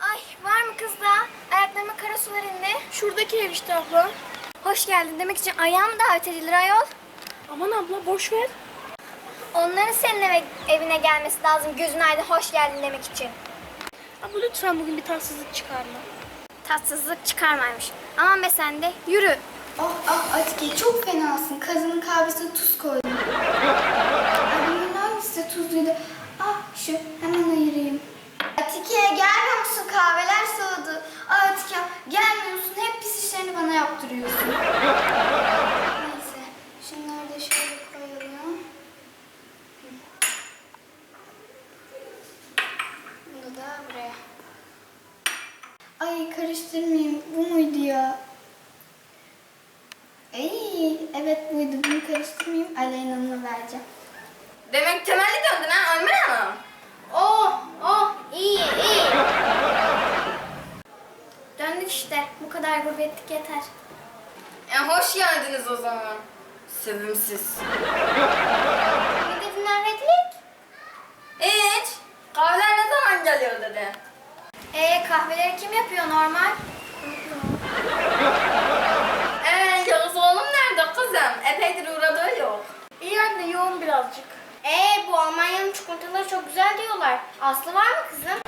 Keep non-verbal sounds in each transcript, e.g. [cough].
Ay var mı kız daha? Ayaklarıma kara sular indi. Şuradaki ev işte abla. Hoş geldin demek için ayağım davet edilir ayol. Aman abla boş ver. Onların senin eve, evine gelmesi lazım gözün aydın hoş geldin demek için. Abla lütfen bugün bir tatsızlık çıkarma. Tatsızlık çıkarmaymış. Aman be sen de yürü. Ah ah Atike çok fenasın. Kazının kahvesine tuz koydum. Ay bunların hangisi tuzluydu? Ah şu hemen ayırayım. Atike gelmiyor musun? Kahveler soğudu. Ah Atike gelmiyorsun. Hep pis işlerini bana yaptırıyorsun. Neyse şunları da şöyle koyalım. Bunu da buraya. Ay karıştırmayayım. Bu muydu ya? Ay, evet buydu. Bunu karıştırmayayım. Aleyna'na vereceğim. Demek temelli döndün ha Ömer Hanım. Oh oh iyi iyi. Döndük işte bu kadar gurbetlik yeter. E, geldiniz o zaman. Sevimsiz. Ne dedin öğretlik? Hiç. Kahveler ne zaman geliyor dedi. Ee kahveleri kim yapıyor normal? Ee, Yavuz oğlum nerede kızım? Epeydir uğradığı yok. İyi anne yoğun birazcık. Ee bu Almanya'nın çikolataları çok güzel diyorlar. Aslı var mı kızım?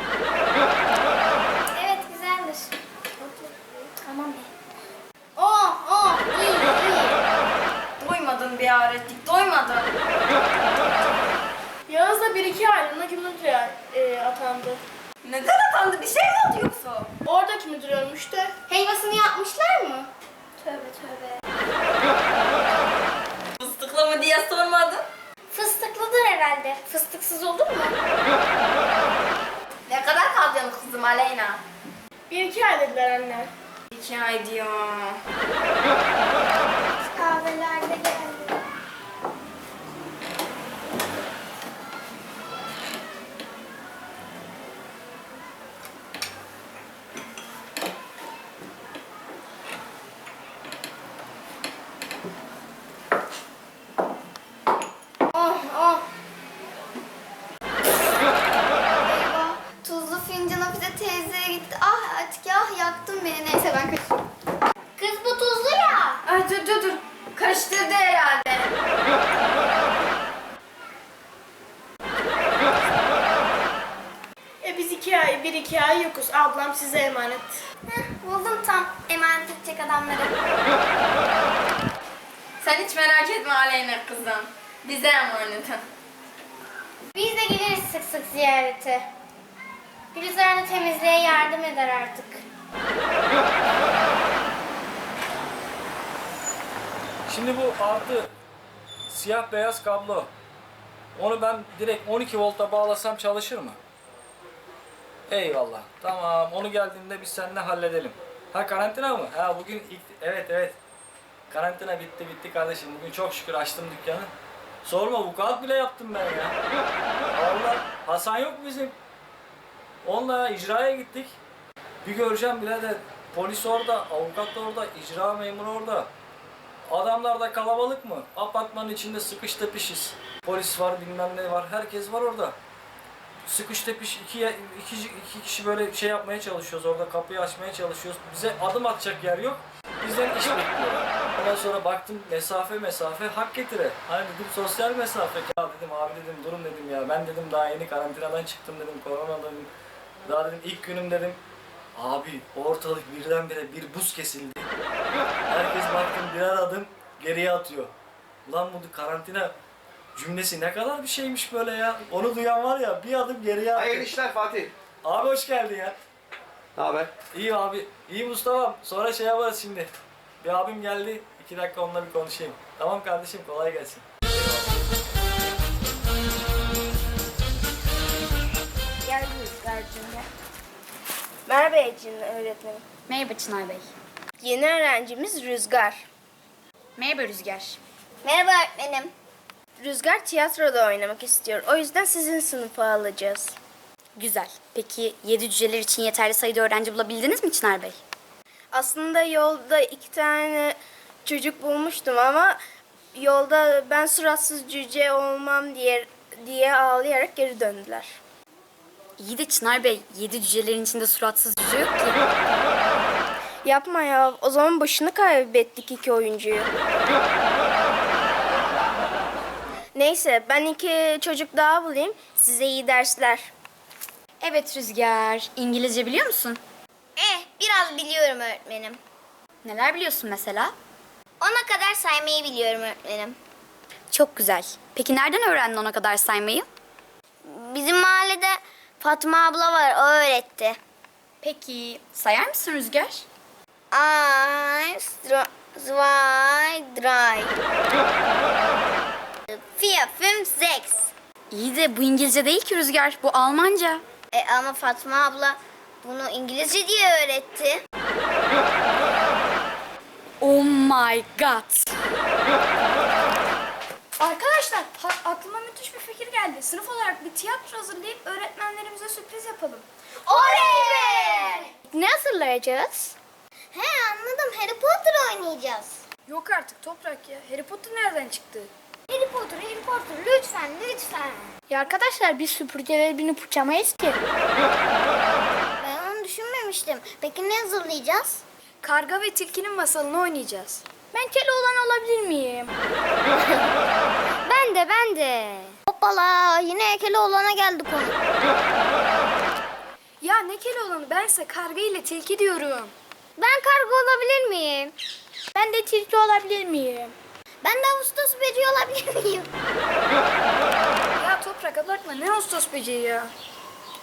evet güzeldir. Tamam be. Oh oh iyi iyi. Doymadın bir öğrettik, doymadın. Yağız da bir iki aylığına müdüre e, atandı. Neden atandı? Bir şey mi oldu yoksa? Oradaki müdür ölmüş de. Helvasını yapmışlar mı? Tövbe tövbe. [laughs] Fıstıklı mı diye sormadın. Fıstıklıdır herhalde. Fıstıksız olur mu? [laughs] Ne kadar kalacaksın kızım Aleyna? Bir iki ay dediler anne. İki ay diyor. Kahveler de Karıştırdı herhalde. E biz iki ay, bir iki ay yokuz. Ablam size emanet. Heh, buldum tam emanet edecek adamları. Sen hiç merak etme Aleyna kızım. Bize emanet. Biz de geliriz sık sık ziyarete. Gülizar da temizliğe yardım eder artık. Şimdi bu artı siyah beyaz kablo. Onu ben direkt 12 volta bağlasam çalışır mı? Eyvallah. Tamam. Onu geldiğinde biz seninle halledelim. Ha karantina mı? Ha bugün ilk... Evet evet. Karantina bitti bitti kardeşim. Bugün çok şükür açtım dükkanı. Sorma vukuat bile yaptım ben ya. Allah Hasan yok mu bizim? Onunla icraya gittik. Bir göreceğim birader. Polis orada, avukat da orada, icra memuru orada. Adamlar da kalabalık mı? Apartmanın içinde sıkış tepişiz. Polis var, bilmem ne var. Herkes var orada. Sıkış tepiş iki, iki, iki kişi böyle şey yapmaya çalışıyoruz orada kapıyı açmaya çalışıyoruz. Bize adım atacak yer yok. Bizden iş bekliyorlar. Ondan sonra baktım mesafe mesafe hak getire. Hani dedim sosyal mesafe. Ya dedim abi dedim durun dedim ya. Ben dedim daha yeni karantinadan çıktım dedim. Korona dedim. Daha dedim ilk günüm dedim. Abi ortalık birdenbire bir buz kesildi. Herkes baktım birer adım geriye atıyor. Ulan bu karantina cümlesi ne kadar bir şeymiş böyle ya. Onu duyan var ya bir adım geriye Hayırlı atıyor. işler Fatih. Abi hoş geldin ya. Ne haber? İyi abi. İyi Mustafa'm. Sonra şey yaparız şimdi. Bir abim geldi. iki dakika onunla bir konuşayım. Tamam kardeşim kolay gelsin. Gel Rüzgar'cığım gel. Merhaba Ecin öğretmenim. Merhaba Çınar Bey. Yeni öğrencimiz Rüzgar. Merhaba Rüzgar. Merhaba öğretmenim. Rüzgar tiyatroda oynamak istiyor. O yüzden sizin sınıfa alacağız. Güzel. Peki yedi cüceler için yeterli sayıda öğrenci bulabildiniz mi Çınar Bey? Aslında yolda iki tane çocuk bulmuştum ama yolda ben suratsız cüce olmam diye diye ağlayarak geri döndüler. İyi de Çınar Bey, yedi cücelerin içinde suratsız cüce yok ki. Yapma ya. O zaman başını kaybettik iki oyuncuyu. Neyse ben iki çocuk daha bulayım. Size iyi dersler. Evet Rüzgar, İngilizce biliyor musun? Eh biraz biliyorum öğretmenim. Neler biliyorsun mesela? Ona kadar saymayı biliyorum öğretmenim. Çok güzel. Peki nereden öğrendin ona kadar saymayı? Bizim mahallede Fatma abla var o öğretti. Peki sayar mısın Rüzgar? Eins, zwei, drei. Vier, fünf, sechs. İyi de bu İngilizce değil ki Rüzgar, bu Almanca. E ama Fatma abla bunu İngilizce diye öğretti. Oh my god. Arkadaşlar ha- aklıma müthiş bir fikir geldi. Sınıf olarak bir tiyatro hazırlayıp öğretmenlerimize sürpriz yapalım. Oley be! Ne hazırlayacağız? He anladım Harry Potter oynayacağız. Yok artık toprak ya. Harry Potter nereden çıktı? Harry Potter, Harry Potter lütfen lütfen. Ya arkadaşlar biz süpürgeleri binip uçamayız ki. Ben onu düşünmemiştim. Peki ne hazırlayacağız? Karga ve tilkinin masalını oynayacağız. Ben Keloğlan olabilir miyim? [laughs] Ben de ben de. Hoppala yine Keloğlan'a geldi konu. Ya ne Keloğlan'ı bense karga ile tilki diyorum. Ben karga olabilir miyim? Ben de tilki olabilir miyim? Ben de Ağustos böceği olabilir miyim? Ya toprak abartma ne Ağustos böceği ya.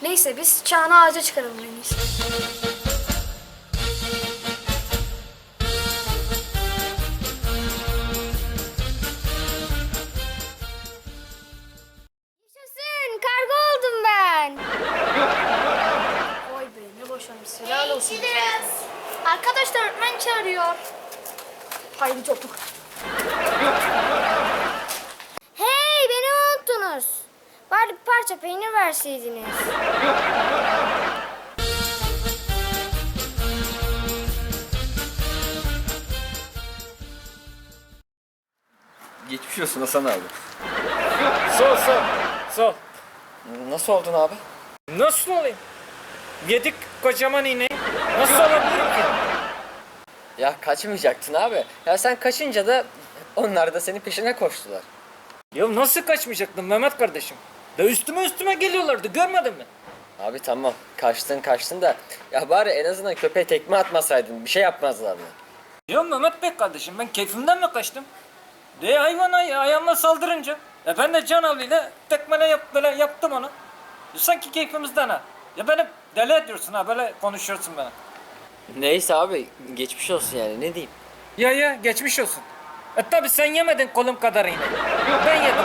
Neyse biz çağını ağaca çıkaralım en iyisi. Unuttunuz. Bari bir parça peynir verseydiniz. Geçmiş olsun Hasan abi. Sol sol. Sol. Nasıl oldun abi? Nasıl olayım? Yedik kocaman iğneyi. Nasıl olabilirim ki? Ya kaçmayacaktın abi. Ya sen kaçınca da onlar da senin peşine koştular. Ya nasıl kaçmayacaktım Mehmet kardeşim? Da üstüme üstüme geliyorlardı görmedin mi? Abi tamam kaçtın kaçtın da ya bari en azından köpeğe tekme atmasaydın bir şey yapmazlardı. Ya Mehmet Bey kardeşim ben keyfimden mi kaçtım? De hayvana ya, ayağımla saldırınca. E ben de can havliyle tekmele yap, böyle yaptım onu. E sanki keyfimizden ha. Ya beni deli ediyorsun ha böyle konuşuyorsun bana. Neyse abi geçmiş olsun yani ne diyeyim. Ya ya geçmiş olsun. E tabi sen yemedin kolum kadar iğne. Ben yedim.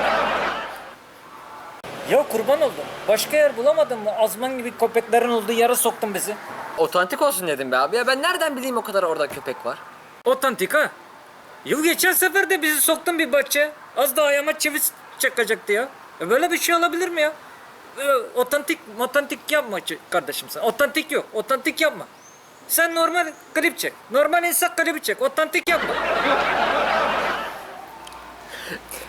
Ya kurban oldum. Başka yer bulamadın mı? Azman gibi köpeklerin olduğu yere soktun bizi. Otantik olsun dedim be abi ya ben nereden bileyim o kadar orada köpek var. Otantik ha. Yıl geçen sefer de bizi soktun bir bahçeye. Az da ayağıma çivi çakacaktı ya. E böyle bir şey olabilir mi ya? E, otantik, otantik yapma kardeşim sen. Otantik yok. Otantik yapma. Sen normal klip çek. Normal insan klibi çek. Otantik yapma.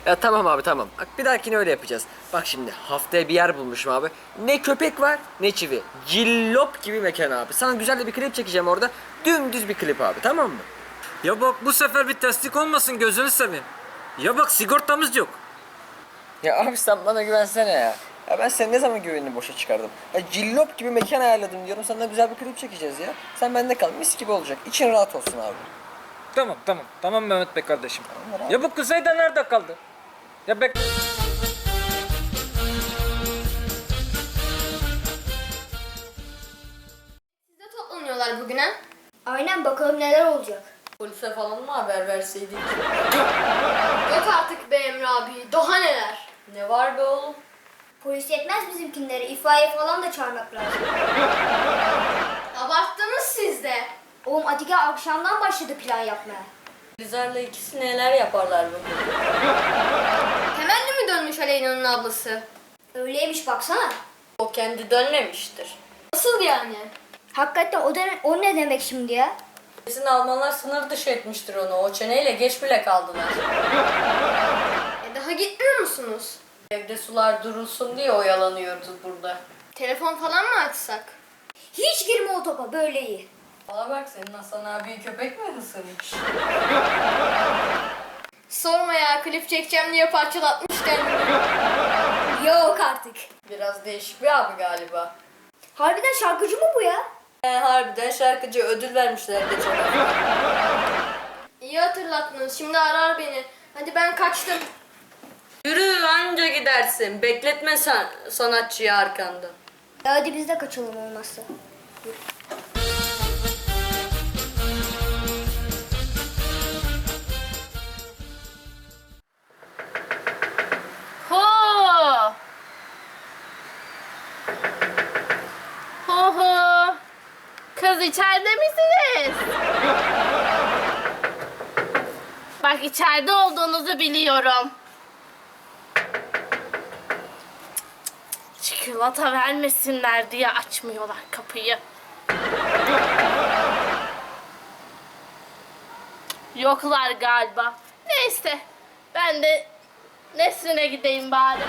Ya tamam abi tamam. Bak bir dahakine öyle yapacağız. Bak şimdi haftaya bir yer bulmuşum abi. Ne köpek var ne çivi. Cillop gibi mekan abi. Sana güzel de bir klip çekeceğim orada. Dümdüz bir klip abi tamam mı? Ya bak bu sefer bir terslik olmasın gözünü seveyim. Ya bak sigortamız yok. Ya abi sen bana güvensene ya. Ya ben senin ne zaman güvenini boşa çıkardım? Ya cillop gibi mekan ayarladım diyorum. Sana güzel bir klip çekeceğiz ya. Sen bende kal. Mis gibi olacak. İçin rahat olsun abi. Tamam tamam. Tamam Mehmet Bey kardeşim. Tamam. Ya bu kuzeyde nerede kaldı? Ya bek... Size toplanıyorlar bugüne. Aynen bakalım neler olacak. Polise falan mı haber verseydik? Yok artık be Emre abi. Daha neler? Ne var be oğlum? Polis yetmez bizimkinleri. İfaiye falan da çağırmak lazım. [laughs] Abarttınız siz de. Oğlum Atike akşamdan başladı plan yapmaya. Gülizar'la ikisi neler yaparlar bugün? Temelli mi dönmüş Aleyna'nın ablası? Öyleymiş baksana. O kendi dönmemiştir. Nasıl yani? Hakikaten o, de, o ne demek şimdi ya? Kesin Almanlar sınır dışı etmiştir onu. O çeneyle geç bile kaldılar. E daha gitmiyor musunuz? Evde sular durulsun diye oyalanıyoruz burada. Telefon falan mı açsak? Hiç girme o topa böyle iyi. Bana bak senin Hasan abi köpek mi ısırmış? Sorma ya klip çekeceğim diye parçalatmış kendini. Yok artık. Biraz değişik bir abi galiba. Harbiden şarkıcı mı bu ya? He, harbiden şarkıcı ödül vermişler geçen. İyi hatırlattınız. Şimdi arar beni. Hadi ben kaçtım. Yürü anca gidersin. Bekletme sen sanatçıyı arkanda. Hadi biz de kaçalım olmazsa. Ho! İçeride misiniz? Bak içeride olduğunuzu biliyorum. Çikolata vermesinler diye açmıyorlar kapıyı. Yoklar galiba. Neyse ben de Nesrin'e gideyim bari.